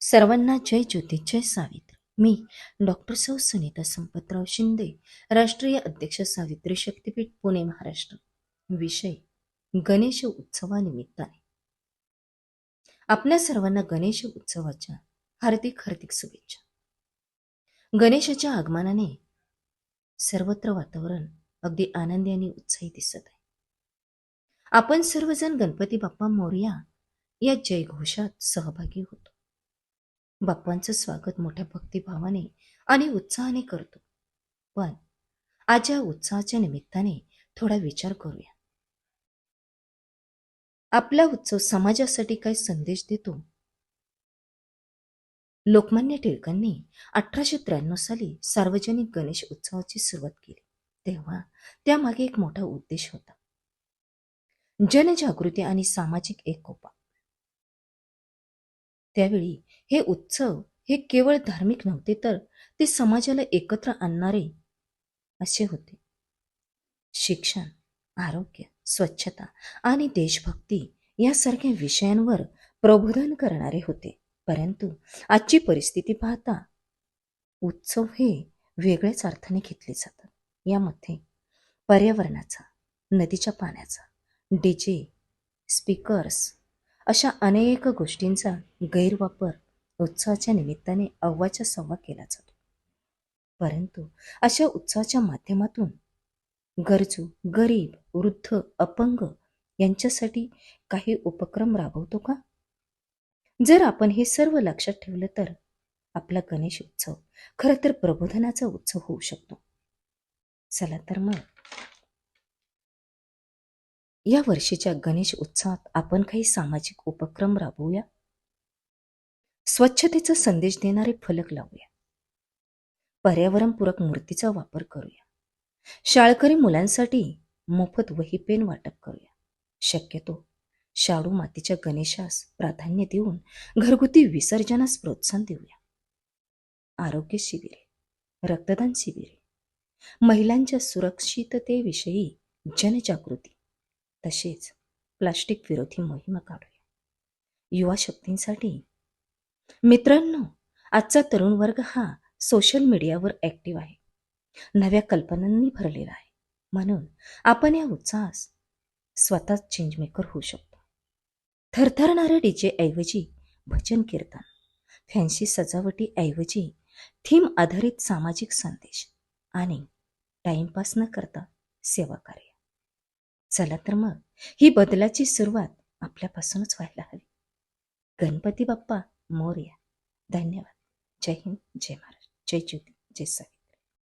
सर्वांना जय ज्योती जय सावित्री. मी डॉक्टर सौ सुनीता संपतराव शिंदे राष्ट्रीय अध्यक्ष सावित्री शक्तीपीठ पुणे महाराष्ट्र. विषय गणेश उत्सवानिमित्ताने. आपल्या सर्वांना गणेश उत्सवाच्या हार्दिक हार्दिक शुभेच्छा. गणेशाच्या आगमनाने सर्वत्र वातावरण अगदी आनंदी आणि उत्साही दिसत आहे. आपण सर्वजण गणपती बाप्पा मोर्या या जयघोषात सहभागी होतो. बाप्पांचं स्वागत मोठ्या भक्तिभावाने आणि उत्साहाने करतो. पण आज या उत्साहाच्या निमित्ताने थोडा विचार करूया. आपला उत्सव समाजासाठी काय संदेश देतो? लोकमान्य टिळकांनी अठराशे त्र्याण्णव साली सार्वजनिक गणेश उत्सवाची सुरुवात केली. तेव्हा त्यामागे एक मोठा उद्देश होता. जनजागृती आणि सामाजिक एकोपा. त्यावेळी हे उत्सव हे केवळ धार्मिक नव्हते तर ते समाजाला एकत्र आणणारे असे होते. शिक्षण आरोग्य स्वच्छता आणि देशभक्ती यासारख्या विषयांवर प्रबोधन करणारे होते. परंतु आजची परिस्थिती पाहता उत्सव हे वेगळ्याच अर्थाने घेतले जातात. यामध्ये पर्यावरणाचा नदीच्या पाण्याचा डीजे स्पीकर्स अशा अनेक गोष्टींचा गैरवापर उत्सवाच्या निमित्ताने अव्वाच्या सव्वा केला जातो. परंतु अशा उत्सवाच्या माध्यमातून गरजू गरीब वृद्ध अपंग यांच्यासाठी काही उपक्रम राबवतो का? जर आपण हे सर्व लक्षात ठेवलं तर आपला गणेश उत्सव खरं तर प्रबोधनाचा उत्सव होऊ शकतो. चला तर मग या वर्षीच्या गणेश उत्सवात आपण काही सामाजिक उपक्रम राबवूया? स्वच्छतेचा संदेश देणारे फलक लावूया. पर्यावरणपूरक मूर्तीचा वापर करूया. शाळकरी मुलांसाठी मोफत वही पेन वाटप करूया. शक्यतो शाडू मातीच्या गणेशास प्राधान्य देऊन घरगुती विसर्जनास प्रोत्साहन देऊया. आरोग्य शिबिरे रक्तदान शिबिरे महिलांच्या सुरक्षिततेविषयी जनजागृती. तसेच प्लास्टिक विरोधी मोहीम काढूया. युवा शक्तींसाठी. मित्रांनो आजचा तरुण वर्ग हा सोशल मीडियावर ऍक्टिव्ह आहे. नव्या कल्पनांनी भरलेला आहे. म्हणून आपण या उत्साहास स्वतःच चेंजमेकर होऊ शकतो. थरथरणाऱ्या डीजे ऐवजी भजन कीर्तन फॅन्सी सजावटी ऐवजी थीम आधारित सामाजिक संदेश आणि टाइमपास न करता सेवा कार्य. चला तर मग. ही बदलाची सुरुवात आपल्यापासूनच व्हायला हवी. गणपती बाप्पा मोर्या. धन्यवाद. जय हिंद जय महाराष्ट्र. जय ज्योती जय साई